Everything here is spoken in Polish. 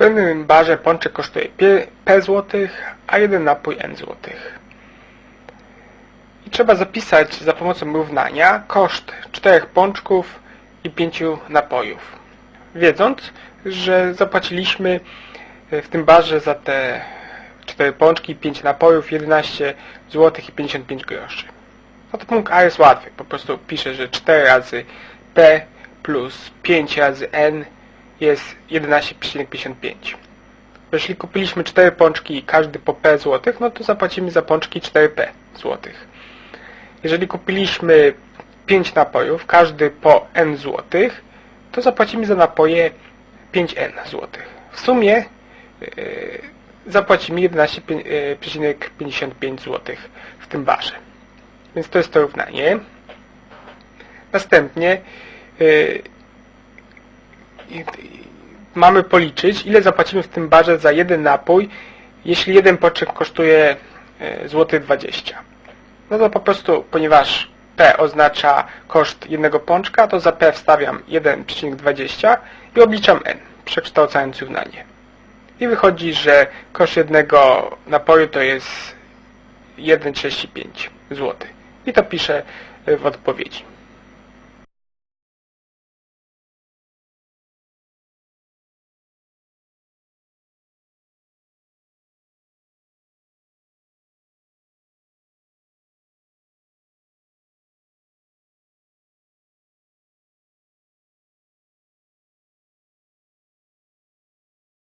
pewnym barze pączek kosztuje P, złotych, a jeden napój N złotych. I trzeba zapisać za pomocą równania koszt czterech pączków i pięciu napojów. Wiedząc, że zapłaciliśmy w tym barze za te cztery pączki i 5 napojów 11 zł i 55 groszy. No to punkt A jest łatwy. Po prostu piszę, że 4 razy P plus 5 razy N jest 11,55. Jeśli kupiliśmy 4 pączki i każdy po P złotych, no to zapłacimy za pączki 4P złotych. Jeżeli kupiliśmy 5 napojów, każdy po N złotych, to zapłacimy za napoje 5N złotych. W sumie yy, zapłacimy 11,55 zł w tym barze. Więc to jest to równanie. Następnie yy, i- mamy policzyć, ile zapłacimy w tym barze za jeden napój, jeśli jeden poczek kosztuje yy, złoty 20. No to po prostu, ponieważ P oznacza koszt jednego pączka, to za P wstawiam 1,20 i obliczam N, przekształcając równanie. I wychodzi, że koszt jednego napoju to jest 1,35 zł. I to piszę w odpowiedzi.